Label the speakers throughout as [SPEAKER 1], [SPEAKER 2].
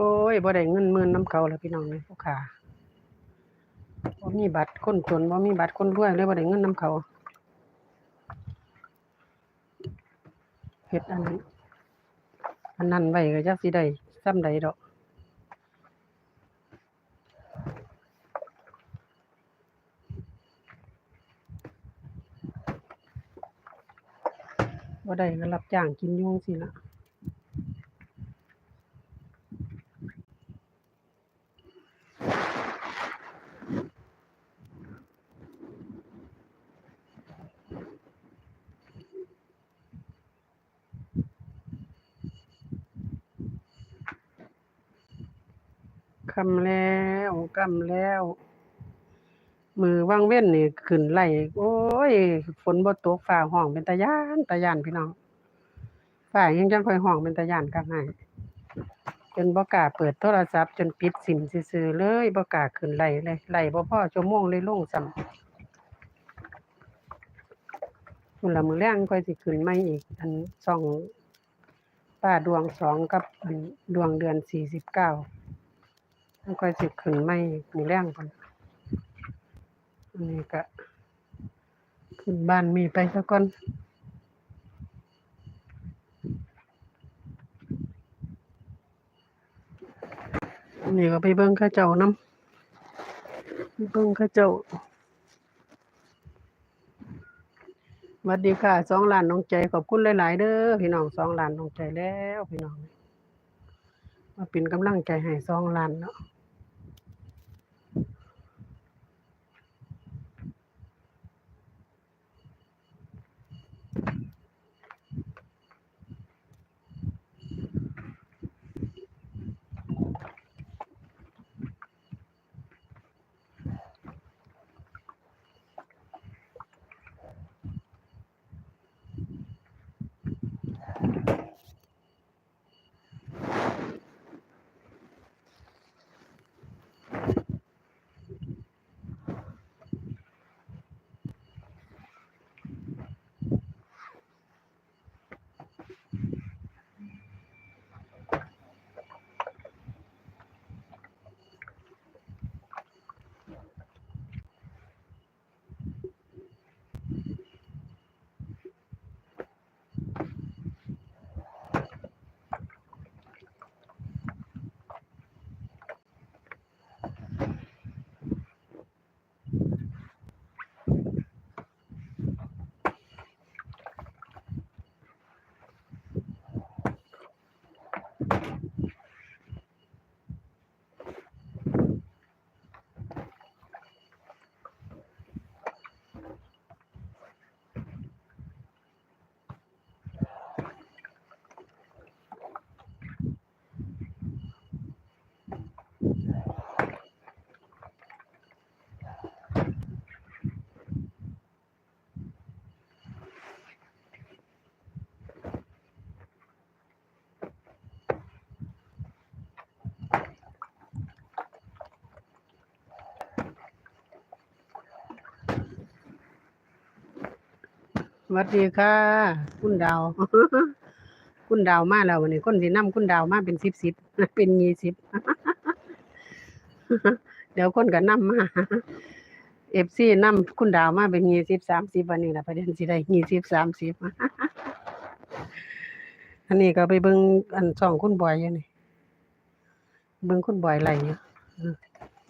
[SPEAKER 1] อ้ยบ่ได้เงินหมื่นน้ำเขาแล้วพี่น้องเลยลูกค้าบ่มีบัตรคนจนบ่มีบัตรคนรวยเลยบ่ได้เงินน้ำเขาเฮ็ดอันนั้นอันนั้นไว้ก็จักสิได้ซ้ำใดดอกบ่ได้ก็รับจ้างกินยู่งซี้ล่ะ คำแล้วกำแล้ว มือว่างเว้นนี่ขึ้นไหลโอ้ย ฝนบ่ตกฟ้าห้องเป็นตาย้านตาย้านพี่น้องฟ้ายยังจังคอยห้องเป็นตาย้านคักให้จนบ่กล้าเปิดโทรศัพท์จนปิดซิมซื่อเลยบ่กล้าขึ้นไหลเลยไหลบ่พ่อชั่วโมงเลยลงซ้ำพุ่นละมือแลงค่อยสิขึ้นใหม่อีก อันช่องป้าดวงสองกับดวงเดือนสี่สิบเก้า มันค่อยสิขึ้นไม่มีแรงก่อนอันนี้ก็ขึ้นบ้านมีไปซะก่อนอันนี้ก็ไปเบิ่งข้าเจ้าน้ำไปเบิ่งข้าเจ้าสวัสดีค่ะสองล้านน้องใจขอบคุณหลาย ๆ เด้อพี่น้องสองล้านน้องใจแล้วพี่น้องมาเป็นกำลังใจให้สองล้านเนาะ วัสดีค่ะ คุณดาว คุณดาวมาแล้ววันนี้คนสินำคุณดาวมาเป็นสิบสิบเป็นยี่สิบเดี๋ยวคนก็น้ำมาเอฟซีน้ำคุณดาวมาเป็นยี่สิบสามสิบวันนี้ละประเด็นสิได้ยี่สิบสามสิบอันนี้ก็ไปเบิ่งอันช่องคุณบอยอยู่นี่เบิ่งคุณบอยไหลอยู่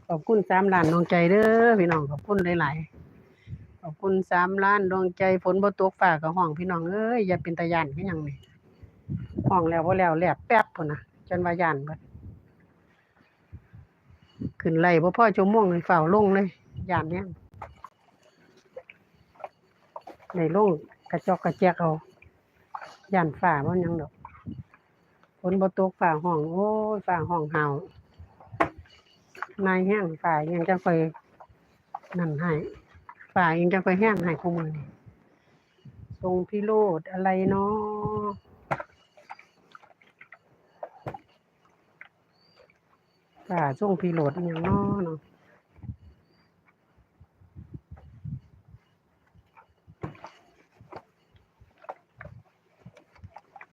[SPEAKER 1] ขอบคุณสามล้านน้องใจเด้อพี่น้องขอบคุณหลายๆ ขอบคุณสามล้านดวงใจฝนบ่ตกฟ้าก็ห้องพี่น้องเอ้ยอย่าเป็นตาย่านคือหยังนี่ห้องแล้วบ่แล้วแหลบแป๊บพุ่นนะจนว่ายานเบิดขึ้นไล่บ่พอชั่วโมงเลยฝ้าวลงเลยยานเนี่ยในลงกระจอกกระแจกเอายานฟ้าบ่ยังดอกฝนบ่ตกฟ้าห้องโอ้ยฟ้าห้องเห่านายแห้งฟ้ายังจะคอยนั่นให้ ฝ่ายยังจะไปแห้งหายคู่มือนี่ทรงพิโรธอะไรเนาะฝ่าทรงพิโรธอย่างเนาะเนาะ